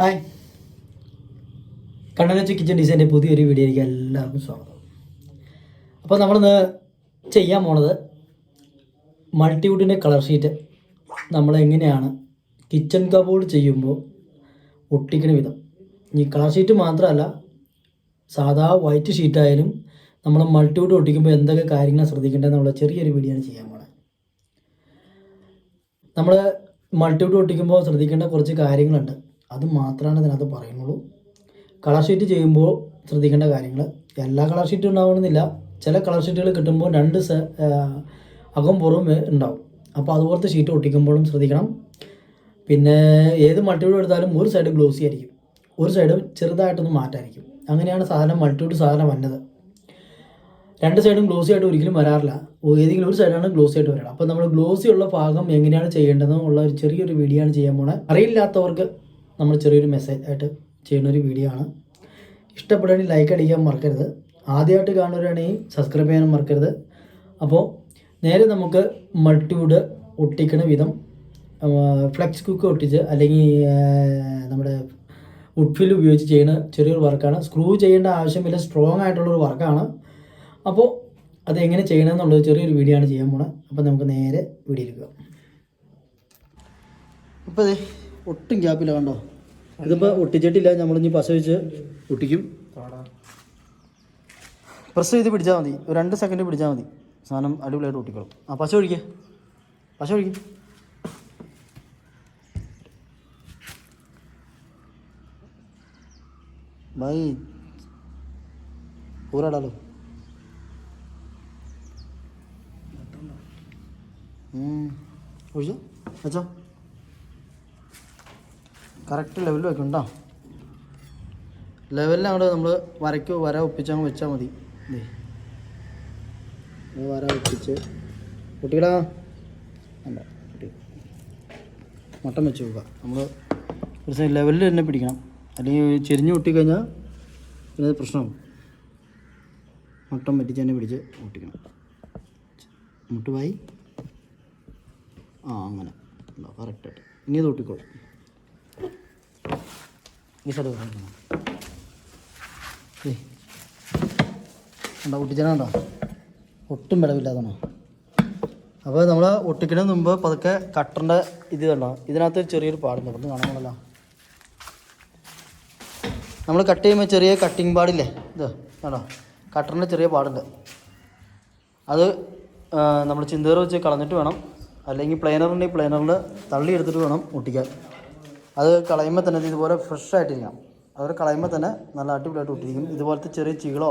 Hi കണ്ണനച്ച kitchen ഡിസൈന്റെ പുതിയൊരു വീഡിയോയിലേക്ക് എല്ലാവർക്കും സ്വാഗതം. അപ്പോൾ നമ്മളിന്ന് ചെയ്യാൻ പോണത് മൾട്ടിവുഡിന്റെ കളർ ഷീറ്റ് നമ്മൾ എങ്ങനെയാണ് കിച്ചൺ കബോർഡ് ചെയ്യുമ്പോൾ ഒട്ടിക്കുന്ന വിധം. ഈ കളർ ഷീറ്റ് മാത്രമല്ല സാധാ വൈറ്റ് ഷീറ്റായാലും നമ്മൾ മൾട്ടിവുഡ് ഒട്ടിക്കുമ്പോൾ എന്തൊക്കെ കാര്യങ്ങൾ ശ്രദ്ധിക്കേണ്ടതെന്നുള്ള ചെറിയൊരു വീഡിയോ ആണ് ചെയ്യാൻ പോണത്. നമ്മൾ മൾട്ടിവുഡ് ഒട്ടിക്കുമ്പോൾ ശ്രദ്ധിക്കേണ്ട കുറച്ച് കാര്യങ്ങളുണ്ട്. അത് മാത്രമാണ് ഇതിനകത്ത് പറയുന്നുള്ളൂ. കളർ ഷീറ്റ് ചെയ്യുമ്പോൾ ശ്രദ്ധിക്കേണ്ട കാര്യങ്ങൾ എല്ലാ കളർ ഷീറ്റും ഉണ്ടാവണമെന്നില്ല. ചില കളർ ഷീറ്റുകൾ കിട്ടുമ്പോൾ രണ്ട് അകം പുറവും ഉണ്ടാവും. അപ്പോൾ അതുപോലത്തെ ഷീറ്റ് ഒട്ടിക്കുമ്പോഴും ശ്രദ്ധിക്കണം. പിന്നെ ഏത് മൾട്ടിവീഡ് എടുത്താലും ഒരു സൈഡ് ഗ്ലോസി ആയിരിക്കും. ഒരു സൈഡ് ചെറുതായിട്ടൊന്ന് മാറ്റായിരിക്കും. അങ്ങനെയാണ് സാധനം മൾട്ടിവീഡ് സാധനം വന്നത്. രണ്ട് സൈഡും ഗ്ലോസി ആയിട്ട് ഒരിക്കലും വരാറില്ല. ഏതെങ്കിലും ഒരു സൈഡാണ് ഗ്ലോസി ആയിട്ട് വരണം അപ്പോൾ നമ്മൾ ഗ്ലോസി ഉള്ള ഭാഗം എങ്ങനെയാണ് ചെയ്യേണ്ടതെന്നുള്ള ഒരു ചെറിയൊരു വീഡിയോ ആണ് ചെയ്യാൻ പോണത് അറിയില്ലാത്തവർക്ക് നമ്മൾ ചെറിയൊരു മെസ്സേജ് ആയിട്ട് ചെയ്യുന്ന ഒരു വീഡിയോ ആണ്. ഇഷ്ടപ്പെടുകയാണെങ്കിൽ ലൈക്ക് അടിക്കാൻ മറക്കരുത്. ആദ്യമായിട്ട് കാണുകയാണെങ്കിൽ സബ്സ്ക്രൈബ് ചെയ്യാനും മറക്കരുത്. അപ്പോൾ നേരെ നമുക്ക് മൾട്ടിവുഡ് ഒട്ടിക്കണ വിധം ഫ്ലെക്സ് കുക്ക് ഒട്ടിച്ച് അല്ലെങ്കിൽ നമ്മുടെ വുഡ്ഫിൽ ഉപയോഗിച്ച് ചെയ്യുന്ന ചെറിയൊരു വർക്കാണ് സ്ക്രൂ ചെയ്യേണ്ട ആവശ്യമില്ല സ്ട്രോങ് ആയിട്ടുള്ളൊരു വർക്കാണ് അപ്പോൾ അത് എങ്ങനെ ചെയ്യണം എന്നുള്ളത് ചെറിയൊരു വീഡിയോ ആണ് ചെയ്യാൻ പോണത് അപ്പോൾ നമുക്ക് നേരെ വീഡിയോ പോകാം. അപ്പോൾ ഒട്ടും ഗ്യാപ്പില്ല കണ്ടോ? ഇതിപ്പോ ഒട്ടിച്ചിട്ടില്ല നമ്മളിഞ്ഞ് പശ വെച്ച് ഒട്ടിക്കും. പ്രസ് ചെയ്ത് പിടിച്ചാൽ മതി. ഒരു രണ്ട് സെക്കൻഡ് പിടിച്ചാൽ മതി. സാധനം അടിപൊളിയായിട്ട് ഒട്ടിക്കോളും. ആ പശ ഒഴിക്കേ. പശ ഒഴിക്കും. ഭായി പൂരാടാലോ ഒഴിച്ചോ. വെച്ചോ. കറക്റ്റ് ലെവലിൽ വെക്കണം കേട്ടോ ലെവലിൽ അങ്ങോട്ട് നമ്മൾ വരയ്ക്കോ വര ഒപ്പിച്ച് അങ്ങ് വെച്ചാൽ മതി. വര ഒപ്പിച്ച്. കുട്ടികളാ അല്ല കുട്ടി മട്ടം വെച്ച് നോക്കുക നമ്മൾ പ്രശ്നം ലെവലിൽ തന്നെ പിടിക്കണം. അല്ലെങ്കിൽ ചെരിഞ്ഞ് ഒട്ടിക്കഴിഞ്ഞാൽ പിന്നെ പ്രശ്നമാകും മുട്ടം പറ്റിച്ച് തന്നെ പിടിച്ച് ഒട്ടിക്കണം മുട്ടുപായി ആ അങ്ങനെ. ഉണ്ടോ കറക്റ്റായിട്ട് ഇനി അത് ഒട്ടിക്കോളും. ഈ സൈഡ് കാണിക്കണം ഉണ്ടോ ഒട്ടും വിടവില്ലാതാണോ അപ്പോൾ നമ്മൾ ഒട്ടിക്കുന്നതിന് മുമ്പ് പതുക്കെ കട്ടറിന്റെ ഇത് കണ്ടോ? ഇതിനകത്ത് ചെറിയൊരു പാടുണ്ട്. ഇവിടുന്ന് കാണാമല്ലോ. നമ്മൾ കട്ട് ചെയ്യുമ്പോൾ ചെറിയ കട്ടിങ് പാടില്ലേ? ഇത് കണ്ടോ? കട്ടറിന്റെ ചെറിയ പാടുണ്ട്. അത് നമ്മൾ ചിന്തേറ് വെച്ച് കളഞ്ഞിട്ട് വേണം. അല്ലെങ്കിൽ പ്ലെയിനറുണ്ടെങ്കിൽ പ്ലെയിനറിൽ തള്ളി എടുത്തിട്ട് വേണം ഒട്ടിക്കാൻ. അത് കളയുമ്പോൾ തന്നെ ഇത് ഇതുപോലെ ഫ്രഷ് ആയിട്ടില്ല. അവർ കളയുമ്പോൾ തന്നെ നല്ല അടിപൊളിയായിട്ട് ഒട്ടിരിക്കും. ഇതുപോലത്തെ ചെറിയ ചീളോ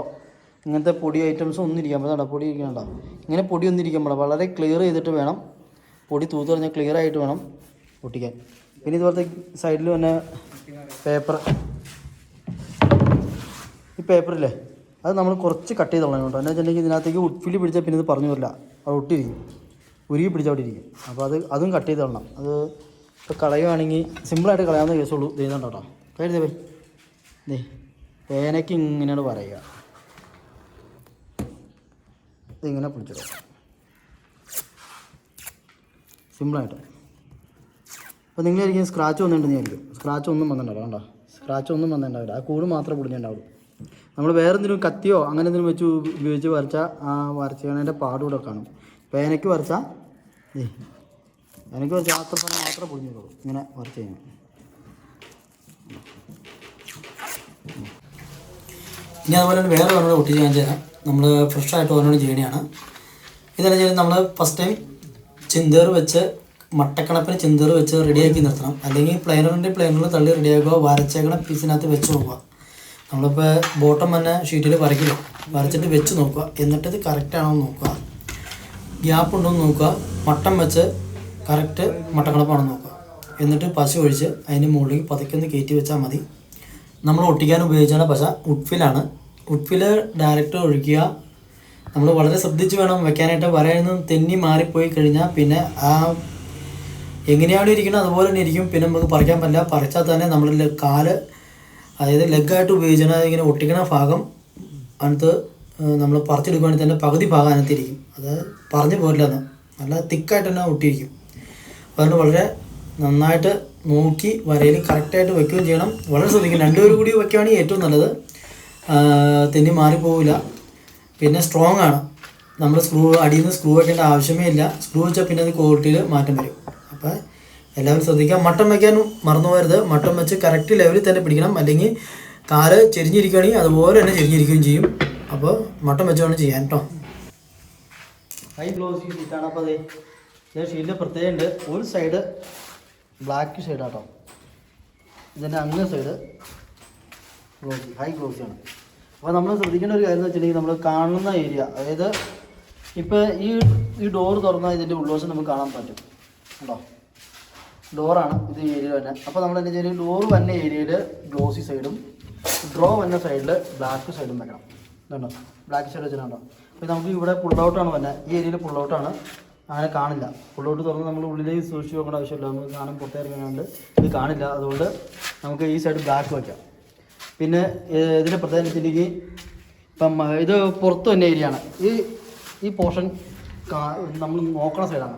ഇങ്ങനത്തെ പൊടി ഐറ്റംസ് ഒന്നും ഇരിക്കാൻ പറ്റില്ല പൊടി ഇരിക്കണ്ട ഇങ്ങനെ പൊടി ഒന്നും ഇരിക്കുമ്പോൾ വളരെ ക്ലിയർ ചെയ്തിട്ട് വേണം പൊടി തൂത്ത് പറഞ്ഞാൽ ക്ലിയർ ആയിട്ട് വേണം ഒട്ടിക്കാൻ. പിന്നെ ഇതുപോലത്തെ സൈഡിൽ തന്നെ പേപ്പർ ഈ പേപ്പറില്ലേ അത് നമ്മൾ കുറച്ച് കട്ട് ചെയ്ത് കളയണം കേട്ടോ. എന്താ വെച്ചിട്ടുണ്ടെങ്കിൽ ഇതിനകത്തേക്ക് ഉഡ്ഫിൽ പിടിച്ചാൽ പിന്നെ ഇത് പറഞ്ഞു വരില്ല. അത് ഒട്ടിരിക്കും. ഉരുകി പിടിച്ചാൽ അവിടെ ഇരിക്കും. അപ്പോൾ അത് അതും കട്ട് ചെയ്ത് തള്ളണം അത് ഇപ്പോൾ കളയുവാണെങ്കിൽ സിമ്പിളായിട്ട് കളയാവുന്ന കേസുള്ളൂ ചെയ്യുന്നുണ്ടോ കേട്ടോ. കരുതേ പോയി ദേ. പേനയ്ക്ക് ഇങ്ങനെയാണ് പറയുക. ഇതിങ്ങനെ പിടിച്ചിട സിമ്പിളായിട്ട് അപ്പോൾ നിങ്ങളായിരിക്കും സ്ക്രാച്ച് വന്നിട്ടുണ്ടെന്നായിരിക്കും സ്ക്രാച്ച് ഒന്നും വന്നിട്ടുണ്ടാവില്ല കണ്ടോ? സ്ക്രാച്ച് ഒന്നും വന്നിട്ടുണ്ടാവില്ല. ആ കൂട് മാത്രമേ പൊടിഞ്ഞിട്ടുണ്ടാവുള്ളൂ നമ്മൾ വേറെ എന്തെങ്കിലും കത്തിയോ അങ്ങനെ എന്തെങ്കിലും വെച്ച് ഉപയോഗിച്ച് വരച്ചാൽ ആ വരച്ചതിന്റെ പാടുകൂടെ കാണും. പേനയ്ക്ക് വരച്ചാൽ വരച്ചാൽ അത്ര സ്ഥലം മാത്രമേ പൊടിഞ്ഞിട്ടുള്ളൂ ഇങ്ങനെ വരച്ച് കഴിഞ്ഞാൽ ഇനി അതുപോലെ തന്നെ വേറെ ഒരെണ്ണം ഒട്ടിച്ച് ചെയ്യാൻ ചെയ്യാം നമ്മൾ ഫ്രഷ് ആയിട്ട് ഒരെണ്ണം ചെയ്യണതാണ് ഇതെന്ന് വെച്ചാൽ നമ്മൾ ഫസ്റ്റ് ടൈം ചിന്തേറ് വെച്ച് മട്ടക്കണപ്പിന് ചിന്തേറ് വെച്ച് റെഡിയാക്കി നിർത്തണം. അല്ലെങ്കിൽ പ്ലെയിനറിന്റെ പ്ലെയിനറിൽ തള്ളി റെഡിയാക്കുക വരച്ചേക്കണ പീസിനകത്ത് വെച്ച് നോക്കുക. നമ്മളിപ്പോൾ ബോട്ടം തന്നെ ഷീറ്റിൽ വരയ്ക്കില്ല? വരച്ചിട്ട് വെച്ച് നോക്കുക. എന്നിട്ട് ഇത് കറക്റ്റാണോ എന്ന് നോക്കുക. ഗ്യാപ്പ് ഉണ്ടോ എന്ന് നോക്കുക. മട്ടം വെച്ച് കറക്റ്റ് മട്ടക്കണപ്പാണോ എന്ന് നോക്കുക. എന്നിട്ട് പശ ഒഴിച്ച് അതിന്റെ മുകളിൽ പതുക്കൊന്ന് കയറ്റി വെച്ചാൽ മതി. നമ്മൾ ഒട്ടിക്കാൻ ഉപയോഗിച്ചാണ് പശ ഉഡ്ഫിലാണ് ഉഡ്ഫിൽ ഡയറക്റ്റ് ഒഴിക്കുക. നമ്മൾ വളരെ ശ്രദ്ധിച്ച് വേണം വെക്കാനായിട്ട്. വരയിൽ തെന്നി മാറിപ്പോയി കഴിഞ്ഞാൽ പിന്നെ ആ എങ്ങനെയാണ് ഇരിക്കുന്നത് അതുപോലെ തന്നെ ഇരിക്കും. പിന്നെ നമുക്ക് പറിക്കാൻ പറ്റില്ല. പറിച്ചാൽ തന്നെ നമ്മളുടെ കാൽ അതായത് ലെഗായിട്ട് ഉപയോഗിച്ചാൽ ഇങ്ങനെ ഒട്ടിക്കണ ഭാഗം അതിനകത്ത് നമ്മൾ പറിച്ചെടുക്കുകയാണെങ്കിൽ തന്നെ പകുതി ഭാഗം അതിനകത്തിരിക്കും അത് പറഞ്ഞു പോരില്ലെന്ന് നല്ല തിക്കായിട്ട് തന്നെ ഒട്ടിയിരിക്കും. അതുകൊണ്ട് വളരെ നന്നായിട്ട് നോക്കി വരയിൽ കറക്റ്റായിട്ട് വെക്കുകയും ചെയ്യണം. വളരെ ശ്രദ്ധിക്കണം. രണ്ടുപേരും കൂടി വയ്ക്കുകയാണെങ്കിൽ ഏറ്റവും നല്ലത്. തെന്നി മാറിപ്പോവില്ല. പിന്നെ സ്ട്രോങ് ആണ്. നമ്മൾ സ്ക്രൂ അടിയിൽ നിന്ന് സ്ക്രൂ വയ്ക്കേണ്ട ആവശ്യമേ ഇല്ല. സ്ക്രൂ വെച്ചാൽ പിന്നെ അത് ക്വാളിറ്റിയിൽ മാറ്റം വരും. അപ്പോൾ എല്ലാവരും ശ്രദ്ധിക്കുക മട്ടം വയ്ക്കാൻ മറന്നു പോകരുത്. മട്ടം വെച്ച് കറക്റ്റ് ലെവലിൽ തന്നെ പിടിക്കണം. അല്ലെങ്കിൽ കാൽ ചെരിഞ്ഞിരിക്കുകയാണെങ്കിൽ അതുപോലെ തന്നെ ചെരിഞ്ഞിരിക്കുകയും ചെയ്യും. അപ്പോൾ മട്ടം വെച്ച് വേണം ചെയ്യാൻ കേട്ടോ ഷീറ്റിന്റെ പ്രത്യേകം ഉണ്ട്. ഒരു സൈഡ് ബ്ലാക്ക് ഷെയ്ഡാട്ടോ ഇതിന്റെ അങ്ങനെ സൈഡ് ഗ്ലോസി ഹൈ ഗ്ലോസിയാണ് അപ്പോൾ നമ്മൾ ശ്രദ്ധിക്കേണ്ട ഒരു കാര്യം എന്ന് വെച്ചിട്ടുണ്ടെങ്കിൽ നമ്മൾ കാണുന്ന ഏരിയ അതായത് ഇപ്പോൾ ഈ ഈ ഡോർ തുറന്നാൽ ഇതിന്റെ ഉൾവശം നമുക്ക് കാണാൻ പറ്റും. ഉണ്ടോ ഡോറാണ് ഇത് ഏരിയ തന്നെ. അപ്പോൾ നമ്മൾ എന്താ ചെയ്യുക ഡോർ വന്ന ഏരിയയിൽ ഗ്ലോസി സൈഡും ഡ്രോ വന്ന സൈഡിൽ ബ്ലാക്ക് സൈഡും വെക്കണം. ഇതുണ്ടോ? ബ്ലാക്ക് സൈഡ് വെച്ചിട്ടുണ്ടോ അപ്പോൾ നമുക്ക് ഇവിടെ പുൾ ഔട്ടാണ് വന്നത് ഈ ഏരിയയിൽ പുൾ ഔട്ടാണ് അങ്ങനെ കാണില്ല. ഉള്ളോട്ട് തുറന്ന് നമ്മൾ ഉള്ളിലേക്ക് സൂക്ഷിച്ച് നോക്കേണ്ട ആവശ്യമില്ല. നമുക്ക് കാണാൻ പുറത്തിറങ്ങാണ്ട് ഇത് കാണില്ല. അതുകൊണ്ട് നമുക്ക് ഈ സൈഡ് ബ്ലാക്ക് വയ്ക്കാം പിന്നെ ഇതിന്റെ പ്രത്യേകത്തിലേക്ക് ഇപ്പം ഇത് പുറത്ത് തന്നെ ഏരിയയാണ് ഈ ഈ പോർഷൻ നമ്മൾ നോക്കണ സൈഡാണ്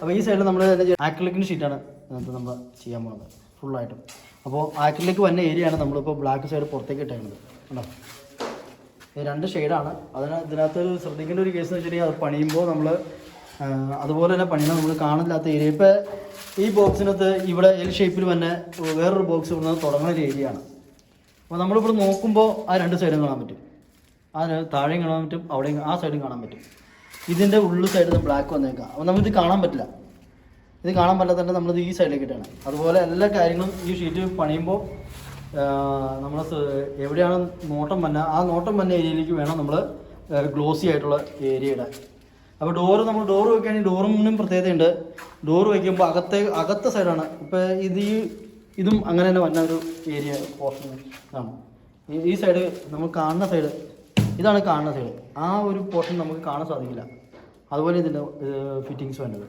അപ്പോൾ ഈ സൈഡിൽ നമ്മൾ ആക്രിലിക്കിന്റെ ഷീറ്റാണ് ഇതിനകത്ത് നമ്മൾ ചെയ്യാൻ പോകുന്നത്. ഫുള്ളായിട്ടും അപ്പോൾ ആക്രിലിക്ക് വന്ന ഏരിയയാണ് നമ്മളിപ്പോൾ ബ്ലാക്ക് സൈഡ് പുറത്തേക്ക് ഇട്ടേക്കുന്നത് കണ്ടോ? ഇത് രണ്ട് ഷെയ്ഡാണ് അതിന് ഇതിനകത്ത് ശ്രദ്ധിക്കേണ്ട ഒരു കേസ് എന്ന് വെച്ചിട്ടുണ്ടെങ്കിൽ അത് പണിയുമ്പോൾ നമ്മൾ അതുപോലെ തന്നെ പണിയണം നമ്മൾ കാണില്ലാത്ത ഏരിയ ഇപ്പോൾ ഈ ബോക്സിനകത്ത് ഇവിടെ എൽ ഷേപ്പിൽ തന്നെ വേറൊരു ബോക്സ് ഇവിടെ തുടങ്ങുന്ന ഒരു ഏരിയ ആണ് അപ്പോൾ നമ്മളിവിടെ നോക്കുമ്പോൾ ആ രണ്ട് സൈഡും കാണാൻ പറ്റും. ആ താഴെയും കാണാൻ പറ്റും അവിടെയും ആ സൈഡും കാണാൻ പറ്റും. ഇതിന്റെ ഉള്ളു സൈഡിൽ നിന്ന് ബ്ലാക്ക് വന്നേക്കാം. അപ്പോൾ നമുക്കിത് കാണാൻ പറ്റില്ല. ഇത് കാണാൻ പറ്റാത്തതുകൊണ്ട് നമ്മളിത് ഈ സൈഡിലേക്ക് ഇട്ടാണ്. അതുപോലെ എല്ലാ കാര്യങ്ങളും ഈ ഷീറ്റ് പണിയുമ്പോൾ നമ്മൾ എവിടെയാണ് നോട്ടം വന്ന ആ നോട്ടം വന്ന ഏരിയയിലേക്ക് വേണം നമ്മൾ ഗ്ലോസി ആയിട്ടുള്ള ഏരിയ ഇടാൻ. അപ്പോൾ ഡോറ് നമ്മൾ ഡോറ് വെക്കുകയാണെങ്കിൽ ഡോറിനും പ്രത്യേകതയുണ്ട്. ഡോറ് വയ്ക്കുമ്പോൾ അകത്തെ അകത്തെ സൈഡാണ് ഇപ്പോൾ ഇത് ഈ ഇതും അങ്ങനെ തന്നെ വന്ന ഒരു ഏരിയ പോർഷൻ ആണ്. ഈ- സൈഡ് നമ്മൾ കാണുന്ന സൈഡ് ഇതാണ് കാണുന്ന സൈഡ് ആ ഒരു പോർഷൻ നമുക്ക് കാണാൻ സാധിക്കില്ല. അതുപോലെ ഇതിന്റെ ഫിറ്റിങ്സ് വേണ്ടത്.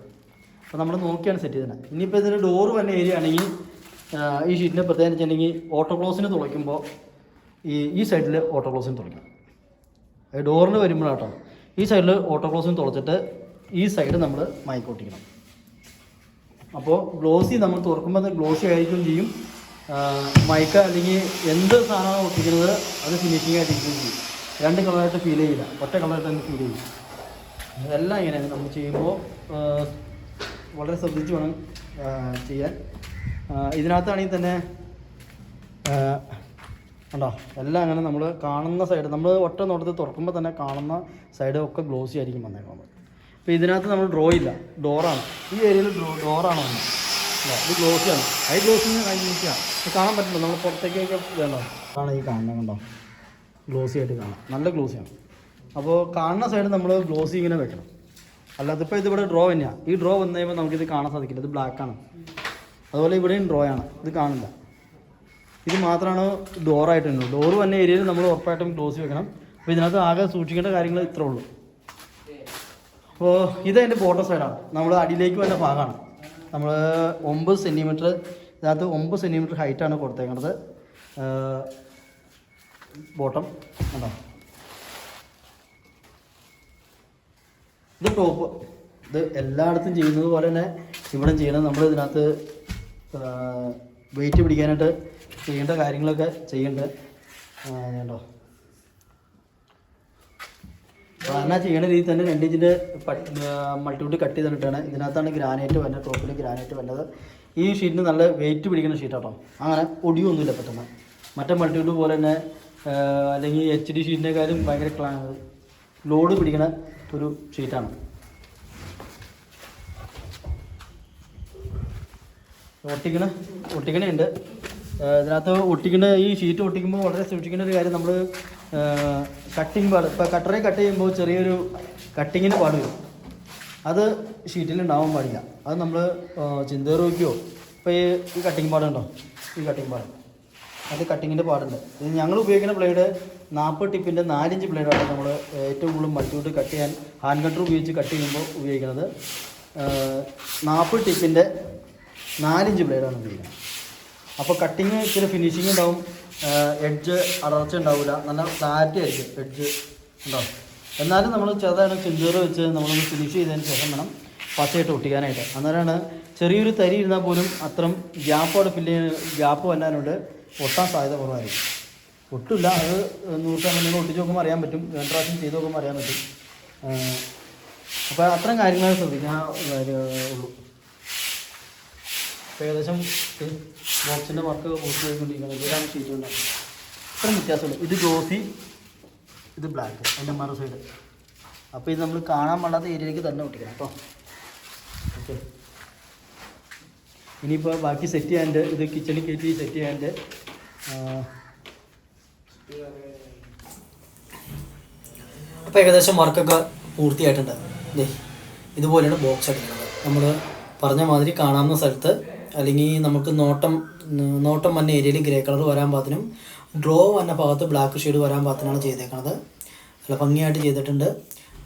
അപ്പോൾ നമ്മൾ നോക്കിയാണ് സെറ്റ് ചെയ്തത് ഇനിയിപ്പോൾ ഇതിന്റെ ഡോറ് വന്ന ഏരിയ ആണെങ്കിൽ ഈ ഷീറ്റിന്റെ പ്രത്യേകത വെച്ചിട്ടുണ്ടെങ്കിൽ ഓട്ടോ ക്ലോസിന് തുളയ്ക്കുമ്പോൾ ഈ ഈ സൈഡിൽ ഓട്ടോ ക്ലോസിന് തുളയ്ക്കണം ഡോറിന് വരുമ്പോഴാട്ടോ. ഈ സൈഡിൽ ഓട്ടോ ക്ലോസിന് തുളച്ചിട്ട് ഈ സൈഡ് നമ്മൾ മയക്കൊട്ടിക്കണം. അപ്പോൾ ഗ്ലോസി നമ്മൾ തുറക്കുമ്പോൾ ഗ്ലോസി ആയിരിക്കും ചെയ്യും. മയക്ക അല്ലെങ്കിൽ എന്ത് സാധനമാണ് ഒട്ടിക്കുന്നത് അത് ഫിനിഷിംഗ് ആയിട്ട് ഇരിക്കുകയും ചെയ്യും. രണ്ട് കളറായിട്ട് ഫീൽ ചെയ്യില്ല. ഒറ്റ കളറായിട്ട് തന്നെ ഫീൽ ചെയ്യും. അതെല്ലാം ഇങ്ങനെ നമ്മൾ ചെയ്യുമ്പോൾ വളരെ ശ്രദ്ധിച്ച് വേണം ചെയ്യാൻ. ഇതിനകത്താണെങ്കിൽ തന്നെ കണ്ടോ? എല്ലാം അങ്ങനെ നമ്മൾ കാണുന്ന സൈഡ് നമ്മൾ ഒറ്റ നോട്ടത്തിൽ തുറക്കുമ്പോൾ തന്നെ കാണുന്ന സൈഡ് ഒക്കെ ഗ്ലോസി ആയിരിക്കും വന്നേക്കുന്നത്. അപ്പോൾ ഇതിനകത്ത് നമ്മൾ ഡ്രോ ഇല്ല. ഡോറാണ് ഈ ഏരിയയിൽ ഡ്രോ ഡോറാണ് വന്നത്. അല്ലേ? ഇത് ഗ്ലോസിയാണ് ഹൈ ഗ്ലോസിന് കഴിഞ്ഞിരിക്കുകയാണ് കാണാൻ പറ്റില്ല. നമ്മൾ പുറത്തേക്കൊക്കെ വേണ്ടോ കാണാം ഈ കാണുന്നത് കണ്ടോ? ഗ്ലോസി ആയിട്ട് കാണാം. നല്ല ഗ്ലോസിയാണ് അപ്പോൾ കാണുന്ന സൈഡ് നമ്മൾ ഗ്ലോസി ഇങ്ങനെ വെക്കണം. അല്ലാതെ ഇപ്പോൾ ഇതിവിടെ ഡ്രോ തന്നെയാണ് ഈ ഡ്രോ വന്നു കഴിയുമ്പോൾ നമുക്കിത് കാണാൻ സാധിക്കില്ല. ഇത് ബ്ലാക്കാണ് അതുപോലെ ഇവിടെയും ഡ്രോയാണ് ഇത് കാണില്ല ഇത് മാത്രമാണ് ഡോറായിട്ടുള്ളത് ഡോറ് വന്ന ഏരിയയിൽ നമ്മൾ ഉറപ്പായിട്ടും ക്ലോസ് വെക്കണം. അപ്പോൾ ഇതിനകത്ത് ആകെ സൂക്ഷിക്കേണ്ട കാര്യങ്ങൾ ഇത്രേ ഉള്ളൂ. അപ്പോൾ ഇത് അതിന്റെ ബോട്ടം സൈഡാണ് നമ്മൾ അടിയിലേക്ക് വന്ന ഭാഗമാണ് നമ്മൾ ഒമ്പത് സെന്റിമീറ്റർ ഇതിനകത്ത് ഒമ്പത് സെന്റിമീറ്റർ ഹൈറ്റാണ് കൊടുത്തേക്കുന്നത് ബോട്ടം കണ്ടോ? ഇത് ടോപ്പ് ഇത് എല്ലായിടത്തും ചെയ്യുന്നത് പോലെ തന്നെ ഇവിടെ ചെയ്യണം. നമ്മൾ ഇതിനകത്ത് വെയിറ്റ് പിടിക്കാനായിട്ട് ചെയ്യേണ്ട കാര്യങ്ങളൊക്കെ ചെയ്യേണ്ടത് കേട്ടോ സാധാരണ ചെയ്യണ രീതി തന്നെ രണ്ട് ഇഞ്ചിന്റെ മൾട്ടിവുഡ് കട്ട് ചെയ്തിട്ടാണ് ഇതിനകത്താണ് ഗ്രാനൈറ്റ് വരുന്നത് ടോപ്പിൽ ഗ്രാനൈറ്റ് വരുന്നത്. ഈ ഷീറ്റിന് നല്ല വെയിറ്റ് പിടിക്കുന്ന ഷീറ്റാട്ടോ അങ്ങനെ ഒടിയൊന്നുമില്ല പെട്ടെന്ന്. മറ്റേ മൾട്ടിവുഡ് പോലെ തന്നെ അല്ലെങ്കിൽ എച്ച് ഡി ഷീറ്റിനേക്കാളും ഭയങ്കര ലോഡ് പിടിക്കുന്ന ഒരു ഷീറ്റാണ് ഒട്ടിക്കണ ഒട്ടിക്കണുണ്ട് ഇതിനകത്ത് ഒട്ടിക്കുന്ന ഈ ഷീറ്റ് ഒട്ടിക്കുമ്പോൾ വളരെ സൂക്ഷിക്കേണ്ട ഒരു കാര്യം നമ്മൾ കട്ടിങ് പാട് ഇപ്പോൾ കട്ടറേ കട്ട് ചെയ്യുമ്പോൾ ചെറിയൊരു കട്ടിങ്ങിന് പാട് വരും. അത് ഷീറ്റിൽ ഉണ്ടാവാൻ പാടില്ല. അത് നമ്മൾ ചിന്തേറ് വയ്ക്കുകയോ ഇപ്പോൾ ഈ ഈ കട്ടിങ് പാടുണ്ടോ ഈ കട്ടിങ് പാട്. അത് കട്ടിങ്ങിന്റെ പാടുണ്ട്. ഇത് ഞങ്ങൾ ഉപയോഗിക്കുന്ന ബ്ലേഡ് നാൽപ്പത് ടിപ്പിന്റെ നാലിഞ്ച് ബ്ലേഡാണ് നമ്മൾ ഏറ്റവും കൂടുതൽ മൾട്ടിവിട്ട് കട്ട് ചെയ്യാൻ ഹാൻഡ് കട്ടർ ഉപയോഗിച്ച് കട്ട് ചെയ്യുമ്പോൾ ഉപയോഗിക്കുന്നത്. നാൽപ്പത് ടിപ്പിന്റെ നാലിഞ്ച് ബ്ലേഡാണ് ഉപയോഗിക്കുന്നത് അപ്പോൾ കട്ടിങ് ഇച്ചിരി ഫിനിഷിംഗ് ഉണ്ടാവും. എഡ്ജ് അടർച്ച ഉണ്ടാവില്ല നല്ല ക്ലാരിറ്റി ആയിരിക്കും എഡ്ജ് ഉണ്ടാവും. എന്നാലും നമ്മൾ ചെറുതാണ് ചെഞ്ചേറ് വെച്ച് നമ്മളൊന്ന് ഫിനിഷ് ചെയ്തതിന് ശേഷം വേണം പച്ചയിട്ട് ഒട്ടിക്കാനായിട്ട്. അന്നേരമാണ് ചെറിയൊരു തരി ഇരുന്നാൽ പോലും അത്രയും ഗ്യാപ്പോടെ ഫില്ല് ഗ്യാപ്പ് വന്നാനുണ്ട് ഒട്ടാൻ സാധ്യത കുറവായിരിക്കും. ഒട്ടില്ല. അത് നൂറ് ശതമാനം നിങ്ങൾ ഒട്ടിച്ച് നോക്കുമ്പോൾ അറിയാൻ പറ്റും. രണ്ട് പ്രാവശ്യം ചെയ്ത് നോക്കുമ്പോൾ അറിയാൻ പറ്റും. അപ്പോൾ അത്തരം കാര്യങ്ങൾ ശ്രദ്ധിക്കാൻ ഉള്ളൂ. ഏകദേശം ബോക്സിന്റെ വർക്ക് പൂർത്തി ചെയ്തുകൊണ്ടിരിക്കുന്നത് ഇതാണ് ഷീറ്റ് കൊണ്ടാണ് ഇത്രയും വ്യത്യാസമുള്ളൂ ഇത് ഗ്ലോസി ഇത് ബ്ലാക്ക് അതിന്റെ മറു സൈഡ് അപ്പോൾ ഇത് നമ്മൾ കാണാൻ പാടാത്ത ഏരിയയിലേക്ക് തന്നെ ഒട്ടിക്കണം കേട്ടോ. ഓക്കെ ഇനിയിപ്പോൾ ബാക്കി സെറ്റ് ചെയ്യാണ്ട് ഇത് കിച്ചണിൽ കയറ്റി സെറ്റ് ചെയ്യാണ്ട് അപ്പോൾ ഏകദേശം വർക്കൊക്കെ പൂർത്തിയായിട്ടുണ്ട്. ഇതുപോലെയാണ് ബോക്സ് അടിക്കുന്നത് നമ്മൾ പറഞ്ഞ മാതിരി കാണാവുന്ന സ്ഥലത്ത് അല്ലെങ്കിൽ നമുക്ക് നോട്ടം നോട്ടം വന്ന ഏരിയയിൽ ഗ്രേ കളർ വരാൻ പാകത്തിനും ഡ്രോ വന്ന ഭാഗത്ത് ബ്ലാക്ക് ഷെയ്ഡ് വരാൻ പാകത്തിനാണ് ചെയ്തേക്കുന്നത് നല്ല ഭംഗിയായിട്ട് ചെയ്തിട്ടുണ്ട്.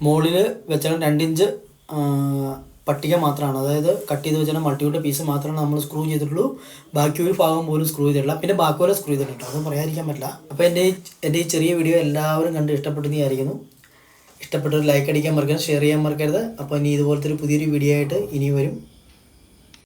മുകളിൽ വെച്ചാൽ രണ്ടിഞ്ച് പട്ടിക മാത്രമാണ് അതായത് കട്ട് ചെയ്ത് വെച്ചാൽ മൾട്ടിയുടെ പീസ് മാത്രമാണ് നമ്മൾ സ്ക്രൂ ചെയ്തിട്ടുള്ളൂ. ബാക്കി ഒരു ഭാഗം പോലും സ്ക്രൂ ചെയ്തിട്ടില്ല. പിന്നെ ബാക്കി വരെ സ്ക്രൂ ചെയ്തിട്ടുണ്ട്. അതൊന്നും പറയാതിരിക്കാൻ പറ്റില്ല. അപ്പോൾ എന്റെ എന്റെ ഈ ചെറിയ വീഡിയോ എല്ലാവരും കണ്ട് ഇഷ്ടപ്പെട്ടെന്ന് വിചാരിക്കുന്നു. ഇഷ്ടപ്പെട്ടൊരു ലൈക്ക് അടിക്കാൻ മറക്കരുത് ഷെയർ ചെയ്യാൻ മറക്കരുത്. അപ്പോൾ ഇനി ഇതുപോലത്തെ ഒരു പുതിയൊരു വീഡിയോ ആയിട്ട് ഇനി വരും.